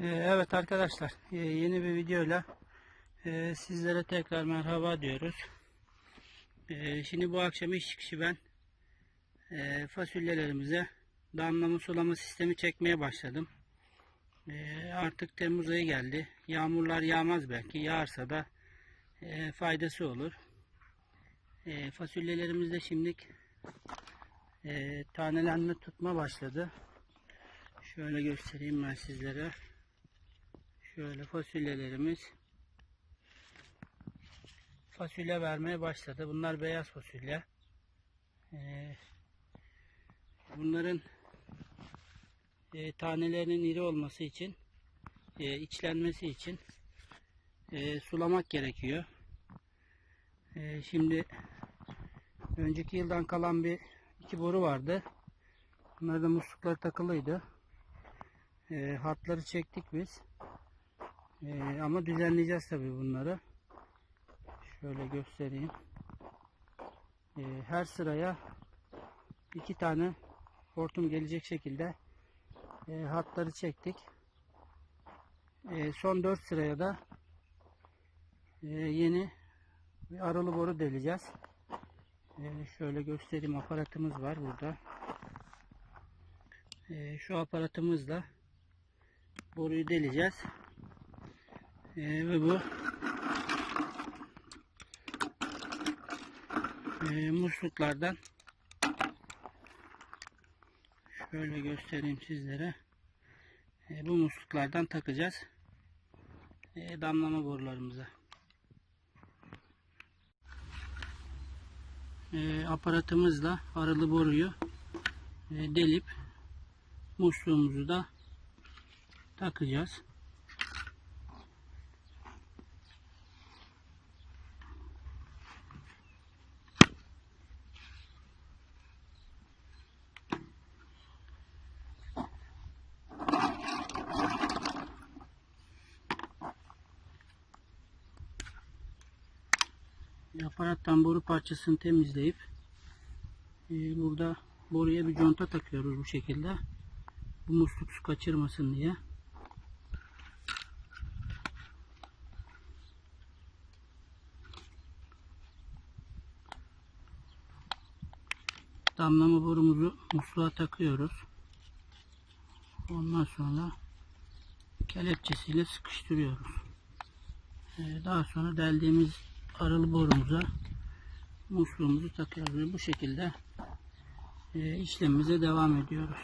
Ee, Evet arkadaşlar e, yeni bir videoyla e, sizlere tekrar merhaba diyoruz. E, Şimdi bu akşam iş çıkışı ben fasulyelerimize damlama sulama sistemi çekmeye başladım. Artık Temmuz ayı geldi. Yağmurlar yağmaz belki. Yağarsa da faydası olur. E, Fasulyelerimiz de şimdilik tanelenme tutma başladı. Şöyle göstereyim ben sizlere. Şöyle fasulyelerimiz fasulye vermeye başladı. Bunlar beyaz fasulye. Ee, bunların e, tanelerinin iri olması için e, içlenmesi için e, sulamak gerekiyor. E, şimdi önceki yıldan kalan bir iki boru vardı. Bunlar da muslukları takılıydı. E, hatları çektik biz. Ee, ama düzenleyeceğiz tabii bunları. Şöyle göstereyim. Ee, her sıraya iki tane hortum gelecek şekilde e, hatları çektik. E, son dört sıraya da e, yeni bir aralı boru deleceğiz. E, şöyle göstereyim aparatımız var burada. E, şu aparatımızla boruyu deleceğiz. Ee, ve bu. E, musluklardan şöyle göstereyim sizlere. E, bu musluklardan takacağız. E, damlama borularımıza. E, aparatımızla aralı boruyu e, delip musluğumuzu da takacağız. Aparattan boru parçasını temizleyip e, burada boruya bir conta takıyoruz bu şekilde. Bu musluk su kaçırmasın diye. Damlama borumuzu musluğa takıyoruz. Ondan sonra kelepçesiyle sıkıştırıyoruz. Ee, Daha sonra deldiğimiz aralı borumuza musluğumuzu takıyoruz ve bu şekilde e, işlemimize devam ediyoruz.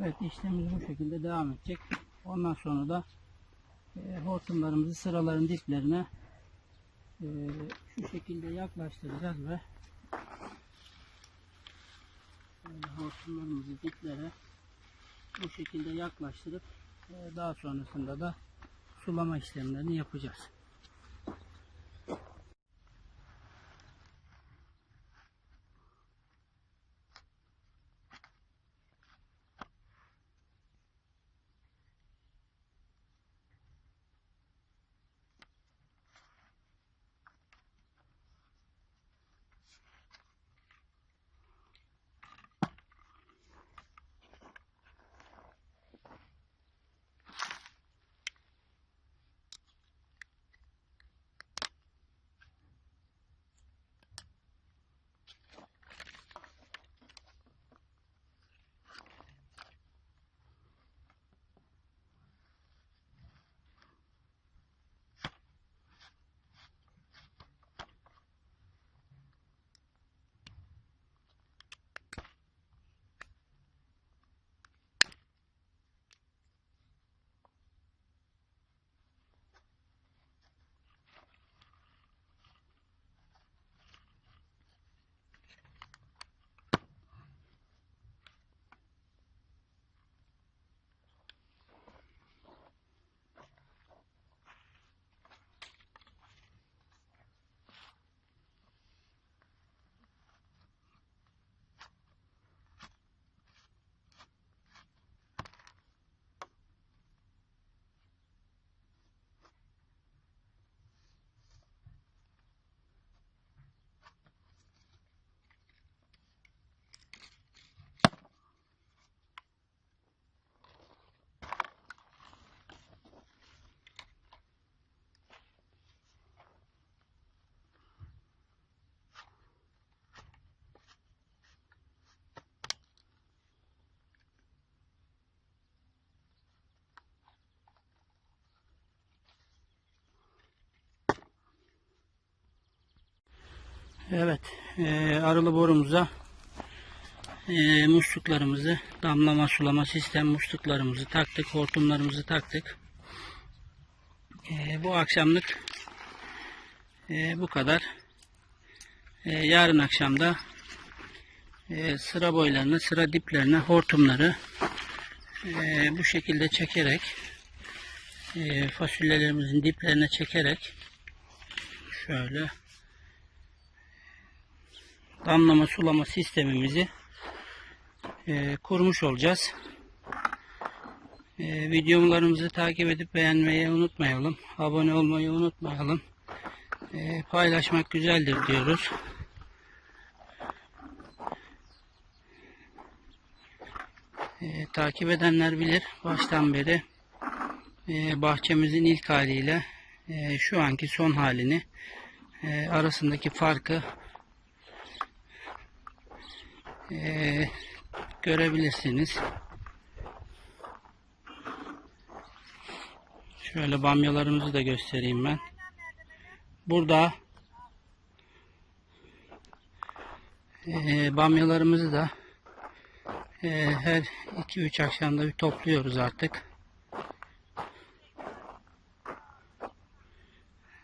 Evet işlemimiz bu şekilde devam edecek. Ondan sonra da e, hortumlarımızı sıraların diplerine e, şu şekilde yaklaştıracağız ve böyle hortumlarımızı diplere bu şekilde yaklaştırıp e, daha sonrasında da sulama işlemlerini yapacağız. Evet, e, arılı borumuza e, musluklarımızı, damlama sulama sistem musluklarımızı taktık, hortumlarımızı taktık. E, bu akşamlık e, bu kadar. E, yarın akşamda e, sıra boylarına, sıra diplerine hortumları e, bu şekilde çekerek e, fasulyelerimizin diplerine çekerek şöyle damlama sulama sistemimizi e, kurmuş olacağız. E, videolarımızı takip edip beğenmeyi unutmayalım. Abone olmayı unutmayalım. E, paylaşmak güzeldir diyoruz. E, takip edenler bilir baştan beri e, bahçemizin ilk haliyle e, şu anki son halini e, arasındaki farkı e, görebilirsiniz. Şöyle bamyalarımızı da göstereyim ben. Burada e, bamyalarımızı da e, her 2-3 akşamda bir topluyoruz artık.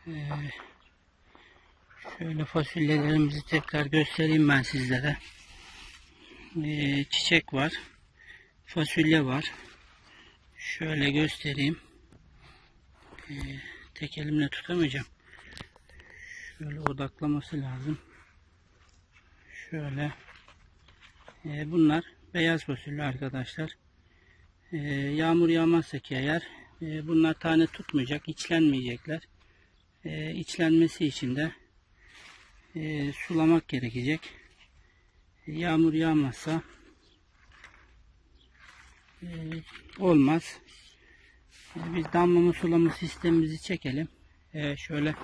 E, şöyle fasulyelerimizi tekrar göstereyim ben sizlere. E, çiçek var. Fasulye var. Şöyle göstereyim. E, tek elimle tutamayacağım. Şöyle odaklaması lazım. Şöyle. E, bunlar beyaz fasulye arkadaşlar. Yağmur yağmazsa ki eğer e, bunlar tane tutmayacak, içlenmeyecekler. E, içlenmesi için de e, sulamak gerekecek. Yağmur yağmazsa e, olmaz. Biz damlama sulama sistemimizi çekelim. E, şöyle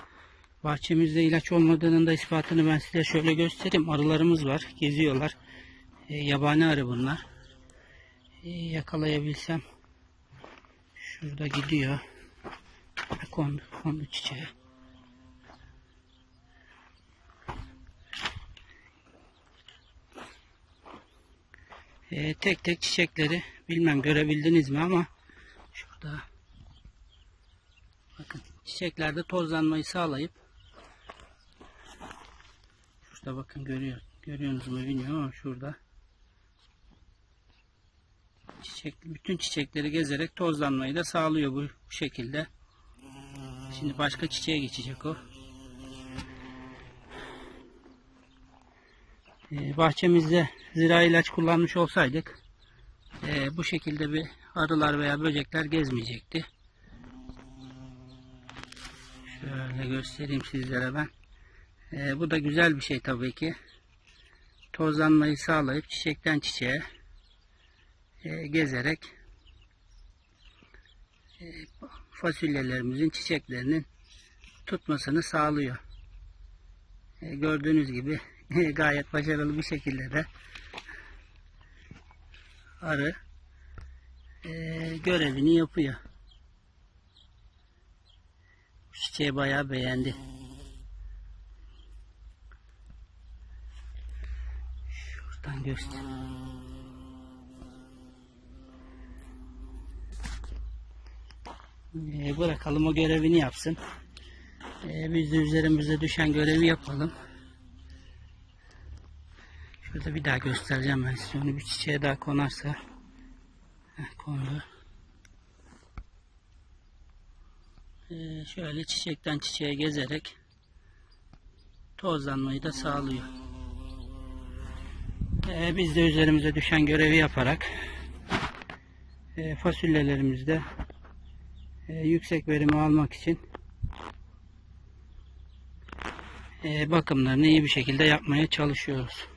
bahçemizde ilaç olmadığının da ispatını ben size şöyle göstereyim. Arılarımız var. Geziyorlar. E, yabani arı bunlar. Yakalayabilsem. Şurada gidiyor. Kondu, kondu çiçeğe. E, tek tek çiçekleri bilmem görebildiniz mi ama şurada bakın çiçeklerde tozlanmayı sağlayıp şurada bakın görüyor görüyorsunuz mu bilmiyorum ama şurada çiçek bütün çiçekleri gezerek tozlanmayı da sağlıyor bu, şekilde. Şimdi başka çiçeğe geçecek o. bahçemizde zira ilaç kullanmış olsaydık e, bu şekilde bir arılar veya böcekler gezmeyecekti. Şöyle göstereyim sizlere ben. E, bu da güzel bir şey tabii ki. Tozlanmayı sağlayıp çiçekten çiçeğe e, gezerek e, fasulyelerimizin çiçeklerinin tutmasını sağlıyor. Gördüğünüz gibi gayet başarılı bir şekilde de arı e, görevini yapıyor. Çiçeği bayağı beğendi. Şuradan göster. E, bırakalım o görevini yapsın. E, biz de üzerimize düşen görevi yapalım. Şurada bir daha göstereceğim ben size. Onu bir çiçeğe daha konarsa. Heh, kondu. Ee, şöyle çiçekten çiçeğe gezerek tozlanmayı da sağlıyor. Ee, biz de üzerimize düşen görevi yaparak e, fasulyelerimizde e, yüksek verimi almak için e, bakımlarını iyi bir şekilde yapmaya çalışıyoruz.